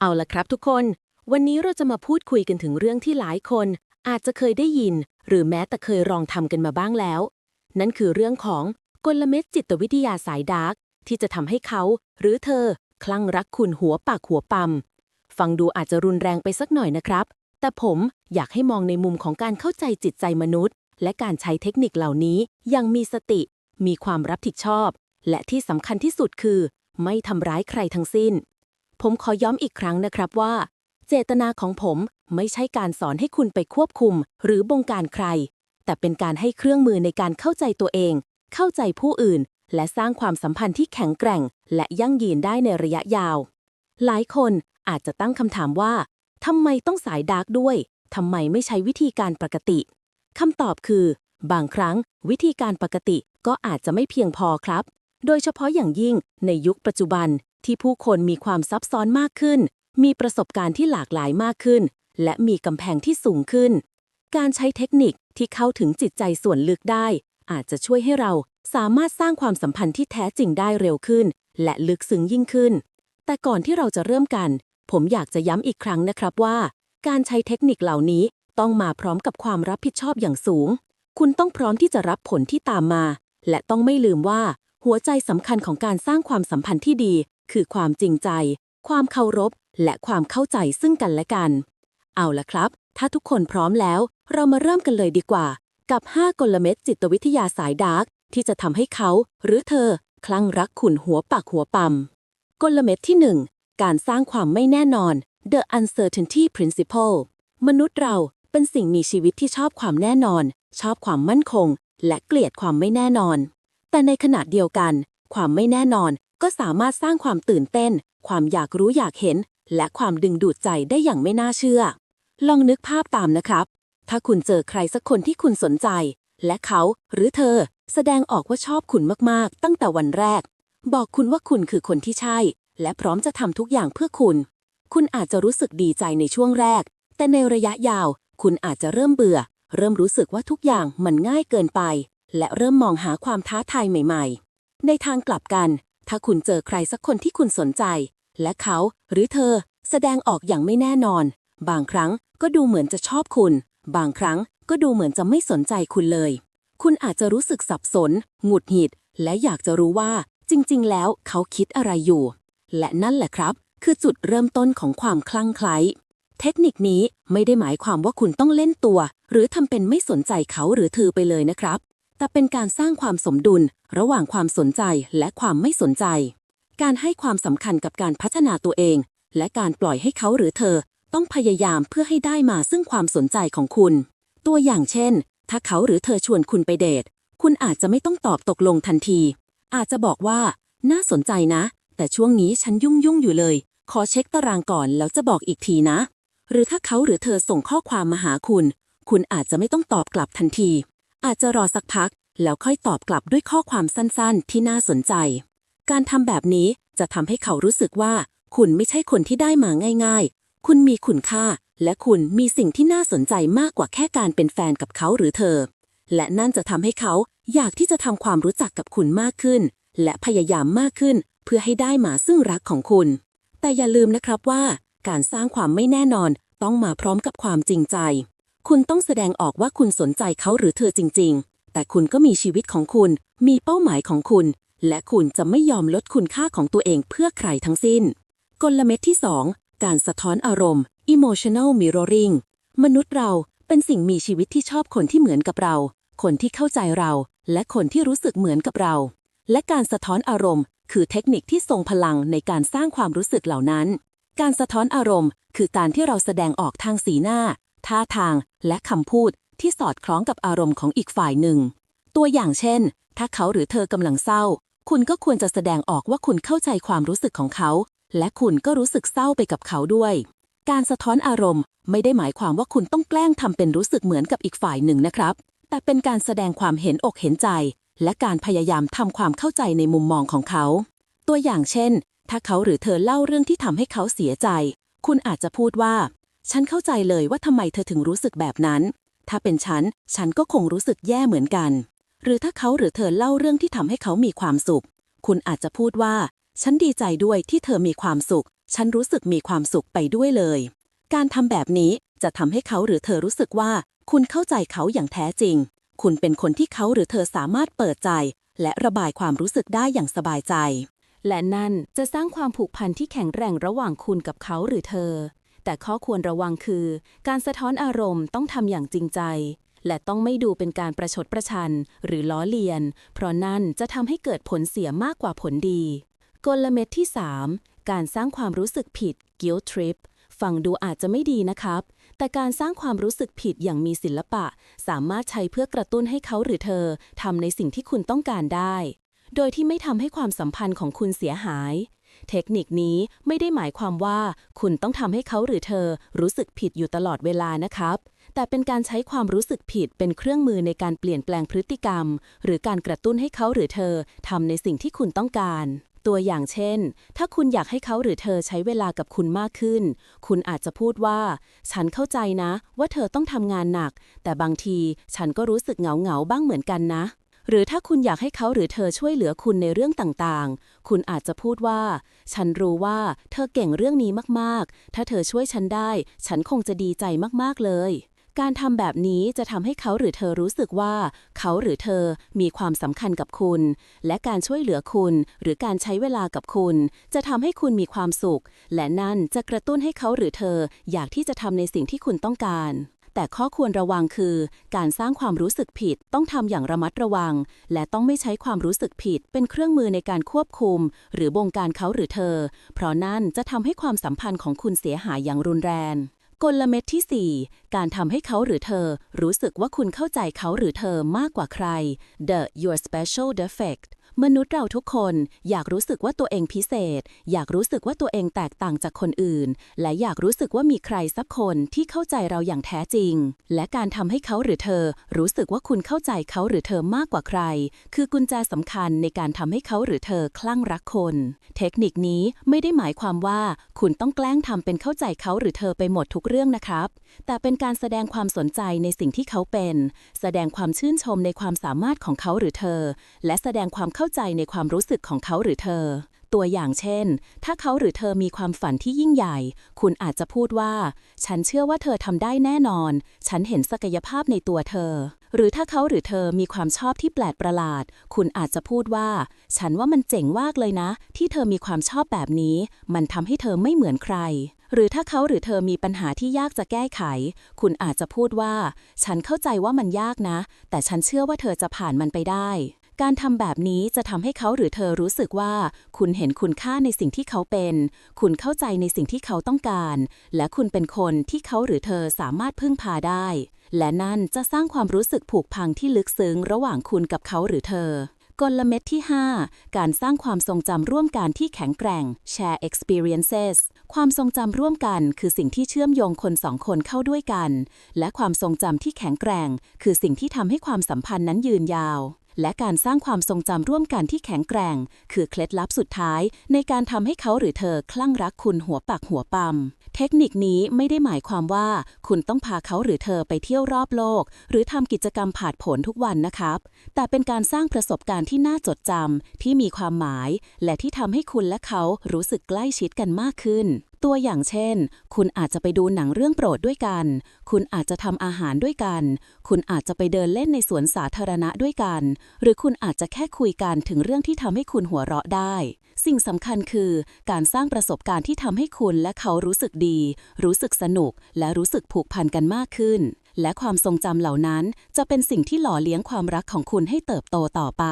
เอาละครับทุกคน วันนี้เราจะมาพูดคุยกันถึงเรื่องที่หลายคน อาจจะเคยได้ยิน หรือแม้แต่เคยลองทำกันมาบ้างแล้ว นั่นคือเรื่องของกลเม็ดจิตวิทยาสายดาร์กที่จะทำให้เขา หรือเธอ คลั่งรักคุณหัวปากหัวปั๊มฟังดูอาจจะรุนแรงไปสักหน่อยนะครับ แต่ผมอยากให้มองในมุมของการเข้าใจจิตใจมนุษย์ และการใช้เทคนิคเหล่านี้อยังมีสติ มีความรับผิดชอบ และที่สำคัญที่สุดคือ ไม่ทำร้ายใครทั้งสิ้น ผมขอย้ำอีกครั้งนะครับว่า เจตนาของผมไม่ใช่การสอนให้คุณไปควบคุม หรือบงการใคร แต่เป็นการให้เครื่องมือในการเข้าใจตัวเอง เข้าใจผู้อื่น และสร้างความสัมพันธ์ที่แข็งแกร่ง และยั่งยืนได้ในระยะยาว หลายคนอาจจะตั้งคำถามว่าทำไมต้องสายดาร์กด้วยทำไมไม่ใช้วิธีการปกติคำตอบคือ บางครั้ง วิธีการปกติก็อาจจะไม่เพียงพอครับ โดยเฉพาะอย่างยิ่งในยุคปัจจุบัน ที่ผู้คนมีความซับซ้อนมากขึ้น มีประสบการณ์ที่หลากหลายมากขึ้น และมีกำแพงที่สูงขึ้น การใช้เทคนิคที่เข้าถึงจิตใจส่วนลึกได้ อาจจะช่วยให้เราสามารถสร้างความสัมพันธ์ที่แท้จริงได้เร็วขึ้น และลึกซึ้งยิ่งขึ้น แต่ก่อนที่เราจะเริ่มกัน ผมอยากจะย้ำอีกครั้งนะครับว่า การใช้เทคนิคเหล่านี้ต้องมาพร้อมกับความรับผิดชอบอย่างสูง คุณต้องพร้อมที่จะรับผลที่ตามมา และต้องไม่ลืมว่า หัวใจสำคัญของการสร้างความสัมพันธ์ที่ดี คือความจริงใจ ความเคารพ และความเข้าใจซึ่งกันและกัน เอาละครับ ถ้าทุกคนพร้อมแล้ว เรามาเริ่มกันเลยดีกว่า กับ 5 กลเม็ดจิตวิทยาสายดาร์กที่จะทำให้เขา หรือเธอ คลั่งรักขุนหัวปากหัวปั๊มกลเม็ดที่ 1 การสร้างความไม่แน่นอน the uncertainty principle มนุษย์เราเป็นสิ่งมีชีวิตที่ชอบความแน่นอน ชอบความมั่นคง และเกลียดความไม่แน่นอน แต่ในขณะเดียวกัน ความไม่แน่นอน ก็สามารถสร้างความตื่นเต้น ความอยากรู้อยากเห็น และความดึงดูดใจได้อย่างไม่น่าเชื่อ ลองนึกภาพตามนะครับ ถ้าคุณเจอใครสักคนที่คุณสนใจ และเขาหรือเธอ แสดงออกว่าชอบคุณมากๆ ตั้งแต่วันแรก บอกคุณว่าคุณคือคนที่ใช่ และพร้อมจะทำทุกอย่างเพื่อคุณ คุณอาจจะรู้สึกดีใจในช่วงแรก แต่ในระยะยาว คุณอาจจะเริ่มเบื่อ เริ่มรู้สึกว่าทุกอย่างมันง่ายเกินไป และเริ่มมองหาความท้าทายใหม่ ๆ ในทางกลับกัน ถ้าคุณเจอใครสักคนที่คุณสนใจ และเขาหรือเธอแสดงออกอย่างไม่แน่นอน บางครั้งก็ดูเหมือนจะชอบคุณ บางครั้งก็ดูเหมือนจะไม่สนใจคุณเลย คุณอาจจะรู้สึกสับสน หงุดหงิด และอยากจะรู้ว่า จริง ๆ แล้วเขาคิดอะไรอยู่ และนั่นแหละครับ คือจุดเริ่มต้นของความคลั่งไคล้เทคนิคนี้ไม่ได้หมายความว่าคุณต้องเล่นตัว หรือทำเป็นไม่สนใจเขาหรือเธอไปเลยนะครับ แต่เป็นการสร้างความสมดุลระหว่างความสนใจและความไม่สนใจ การให้ความสำคัญกับการพัฒนาตัวเอง และการปล่อยให้เขาหรือเธอ ต้องพยายามเพื่อให้ได้มาซึ่งความสนใจของคุณ ตัวอย่างเช่น ถ้าเขาหรือเธอชวนคุณไปเดท คุณอาจจะไม่ต้องตอบตกลงทันที อาจจะบอกว่า น่าสนใจนะ แต่ช่วงนี้ฉันยุ่งยุ่งอยู่เลย ขอเช็คตารางก่อนแล้วจะบอกอีกทีนะ หรือถ้าเขาหรือเธอส่งข้อความมาหาคุณ คุณอาจจะไม่ต้องตอบกลับทันที อาจจะรอสักพัก แล้วค่อยตอบกลับด้วยข้อความสั้นๆ ที่น่าสนใจ การทำแบบนี้จะทำให้เขารู้สึกว่า คุณไม่ใช่คนที่ได้มาง่าย ๆ คุณมีคุณค่า และคุณมีสิ่งที่น่าสนใจมากกว่าแค่การเป็นแฟนกับเขาหรือเธอ และนั่นจะทำให้เขาอยากที่จะทำความรู้จักกับคุณมากขึ้น และพยายามมากขึ้น เพื่อให้ได้มาซึ่งรักของคุณ แต่อย่าลืมนะครับว่า การสร้างความไม่แน่นอนต้องมาพร้อมกับความจริงใจ คุณต้องแสดงออกว่าคุณสนใจเขาหรือเธอจริง ๆ แต่คุณก็มีชีวิตของคุณ มีเป้าหมายของคุณ และคุณจะไม่ยอมลดคุณค่าของตัวเองเพื่อใครทั้งสิ้น กลเม็ดที่ 2 การสะท้อนอารมณ์ emotional mirroring มนุษย์เราเป็นสิ่งมีชีวิตที่ชอบคนที่เหมือนกับเรา คนที่เข้าใจเรา และคนที่รู้สึกเหมือนกับเรา และการสะท้อนอารมณ์ คือเทคนิคที่ทรงพลังในการสร้างความรู้สึกเหล่านั้น การสะท้อนอารมณ์ คือการที่เราแสดงออกทางสีหน้า ท่าทาง และคำพูดที่สอดคล้องกับอารมณ์ของอีกฝ่ายหนึ่ง ตัวอย่างเช่น ถ้าเขาหรือเธอกำลังเศร้า คุณก็ควรจะแสดงออกว่าคุณเข้าใจความรู้สึกของเขา และคุณก็รู้สึกเศร้าไปกับเขาด้วย การสะท้อนอารมณ์ไม่ได้หมายความว่าคุณต้องแกล้งทำเป็นรู้สึกเหมือนกับอีกฝ่ายหนึ่งนะครับ แต่เป็นการแสดงความเห็นอกเห็นใจ และการพยายามทำความเข้าใจในมุมมองของเขา ตัวอย่างเช่น ถ้าเขาหรือเธอเล่าเรื่องที่ทำให้เขาเสียใจ คุณอาจจะพูดว่า ฉันเข้าใจเลยว่าทำไมเธอถึงรู้สึกแบบนั้น ถ้าเป็นฉัน ฉันก็คงรู้สึกแย่เหมือนกัน หรือถ้าเขาหรือเธอเล่าเรื่องที่ทำให้เขามีความสุข คุณอาจจะพูดว่า ฉันดีใจด้วยที่เธอมีความสุข ฉันรู้สึกมีความสุขไปด้วยเลย การทำแบบนี้จะทำให้เขาหรือเธอรู้สึกว่า คุณเข้าใจเขาอย่างแท้จริง คุณเป็นคนที่เขาหรือเธอสามารถเปิดใจ และระบายความรู้สึกได้อย่างสบายใจ และนั่นจะสร้างความผูกพันที่แข็งแรงระหว่างคุณกับเขาหรือเธอ แต่ข้อควรระวังคือ การสะท้อนอารมณ์ต้องทำอย่างจริงใจ และต้องไม่ดูเป็นการประชดประชัน หรือล้อเลียน เพราะนั่นจะทำให้เกิดผลเสียมากกว่าผลดี กลเม็ดที่ 3 การสร้างความรู้สึกผิด guilt trip ฟังดูอาจจะไม่ดีนะครับ แต่การสร้างความรู้สึกผิดอย่างมีศิลปะ สามารถใช้เพื่อกระตุ้นให้เขาหรือเธอทำในสิ่งที่คุณต้องการได้ โดยที่ไม่ทำให้ความสัมพันธ์ของคุณเสียหาย เทคนิคนี้ไม่ได้หมายความว่าคุณต้องทำให้เขาหรือเธอรู้สึกผิดอยู่ตลอดเวลานะครับ แต่เป็นการใช้ความรู้สึกผิดเป็นเครื่องมือในการเปลี่ยนแปลงพฤติกรรม หรือการกระตุ้นให้เขาหรือเธอทำในสิ่งที่คุณต้องการตัวอย่างเช่น ถ้าคุณอยากให้เขาหรือเธอใช้เวลากับคุณมากขึ้น คุณอาจจะพูดว่า ฉันเข้าใจนะ ว่าเธอต้องทำงานหนัก แต่บางทีฉันก็รู้สึกเหงาเหงาๆบ้างเหมือนกันนะ หรือถ้าคุณอยากให้เขาหรือเธอช่วยเหลือคุณในเรื่องต่างๆ คุณอาจจะพูดว่า ฉันรู้ว่าเธอเก่งเรื่องนี้มากๆ ถ้าเธอช่วยฉันได้ ฉันคงจะดีใจมากๆเลย การทำแบบนี้จะทำให้เขาหรือเธอรู้สึกว่า เขาหรือเธอมีความสำคัญกับคุณ และการช่วยเหลือคุณ หรือการใช้เวลากับคุณ จะทำให้คุณมีความสุข และนั่นจะกระตุ้นให้เขาหรือเธออยากที่จะทำในสิ่งที่คุณต้องการ แต่ข้อควรระวังคือ การสร้างความรู้สึกผิดต้องทำอย่างระมัดระวัง และต้องไม่ใช้ความรู้สึกผิดเป็นเครื่องมือในการควบคุม หรือบงการเขาหรือเธอ เพราะนั่นจะทำให้ความสัมพันธ์ของคุณเสียหายอย่างรุนแรงกลเม็ดที่ 4 การทำให้เขาหรือเธอ รู้สึกว่าคุณเข้าใจเขาหรือเธอมากกว่าใคร the your special defect มนุษย์เราทุกคนอยากรู้สึกว่าตัวเองพิเศษ อยากรู้สึกว่าตัวเองแตกต่างจากคนอื่น และอยากรู้สึกว่ามีใครสักคนที่เข้าใจเราอย่างแท้จริง และการทำให้เขาหรือเธอ รู้สึกว่าคุณเข้าใจเขาหรือเธอมากกว่าใคร คือกุญแจสำคัญในการทำให้เขาหรือเธอคลั่งรักคน เทคนิคนี้ไม่ได้หมายความว่า คุณต้องแกล้งทำเป็นเข้าใจเขาหรือเธอไปหมดทุกเรื่องนะครับ แต่เป็นการแสดงความสนใจในสิ่งที่เขาเป็น แสดงความชื่นชมในความสามารถของเขาหรือเธอ และแสดงความเข้าใจในความรู้สึกของเขาหรือเธอ ตัวอย่างเช่น ถ้าเขาหรือเธอมีความฝันที่ยิ่งใหญ่ คุณอาจจะพูดว่า ฉันเชื่อว่าเธอทำได้แน่นอน ฉันเห็นศักยภาพในตัวเธอ หรือถ้าเขาหรือเธอมีความชอบที่แปลกประหลาด คุณอาจจะพูดว่า ฉันว่ามันเจ๋งมากเลยนะ ที่เธอมีความชอบแบบนี้ มันทำให้เธอไม่เหมือนใครหรือถ้าเขาหรือเธอมีปัญหาที่ยากจะแก้ไข คุณอาจจะพูดว่า ฉันเข้าใจว่ามันยากนะ แต่ฉันเชื่อว่าเธอจะผ่านมันไปได้ การทำแบบนี้จะทำให้เขาหรือเธอรู้สึกว่า คุณเห็นคุณค่าในสิ่งที่เขาเป็น คุณเข้าใจในสิ่งที่เขาต้องการ และคุณเป็นคนที่เขาหรือเธอสามารถพึ่งพาได้ และนั่นจะสร้างความรู้สึกผูกพังที่ลึกซึ้งระหว่างคุณกับเขาหรือเธอกลเม็ดที่ 5 การสร้างความทรงจำร่วมกันที่แข็งแกร่ง share experiences ความทรงจำร่วมกันคือสิ่งที่เชื่อมโยงคนสองคนเข้าด้วยกัน และความทรงจำที่แข็งแกร่ง คือสิ่งที่ทำให้ความสัมพันธ์นั้นยืนยาว และการสร้างความทรงจำร่วมกันที่แข็งแกร่ง คือเคล็ดลับสุดท้าย ในการทำให้เขาหรือเธอคลั่งรักคุณหัวปักหัวปั๊มเทคนิคนี้ไม่ได้หมายความว่า คุณต้องพาเขาหรือเธอไปเที่ยวรอบโลก หรือทำกิจกรรมผาดโผนทุกวันนะครับ แต่เป็นการสร้างประสบการณ์ที่น่าจดจำที่มีความหมาย และที่ทำให้คุณและเขารู้สึกใกล้ชิดกันมากขึ้น ตัวอย่างเช่น คุณอาจจะไปดูหนังเรื่องโปรดด้วยกัน คุณอาจจะทำอาหารด้วยกัน คุณอาจจะไปเดินเล่นในสวนสาธารณะด้วยกัน หรือคุณอาจจะแค่คุยกันถึงเรื่องที่ทำให้คุณหัวเราะได้ สิ่งสำคัญคือ การสร้างประสบการณ์ที่ทำให้คุณและเขารู้สึกดี รู้สึกสนุก และรู้สึกผูกพันกันมากขึ้น และความทรงจำเหล่านั้นจะเป็นสิ่งที่หล่อเลี้ยงความรักของคุณให้เติบโตต่อไป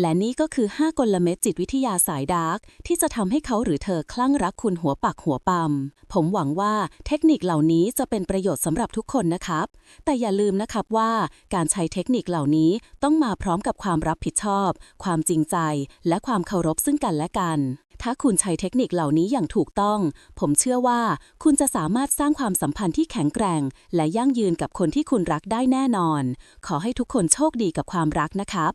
และนี่ก็คือ 5 กลเม็ดจิตวิทยาสายดาร์กที่จะทำให้เขาหรือเธอคลั่งรักคุณหัวปักหัวปั๊มผมหวังว่าเทคนิคเหล่านี้จะเป็นประโยชน์สำหรับทุกคนนะครับ แต่อย่าลืมนะครับว่าการใช้เทคนิคเหล่านี้ต้องมาพร้อมกับความรับผิดชอบ ความจริงใจ และความเคารพซึ่งกันและกัน ถ้าคุณใช้เทคนิคเหล่านี้อย่างถูกต้อง ผมเชื่อว่าคุณจะสามารถสร้างความสัมพันธ์ที่แข็งแกร่ง และยั่งยืนกับคนที่คุณรักได้แน่นอน ขอให้ทุกคนโชคดีกับความรักนะครับ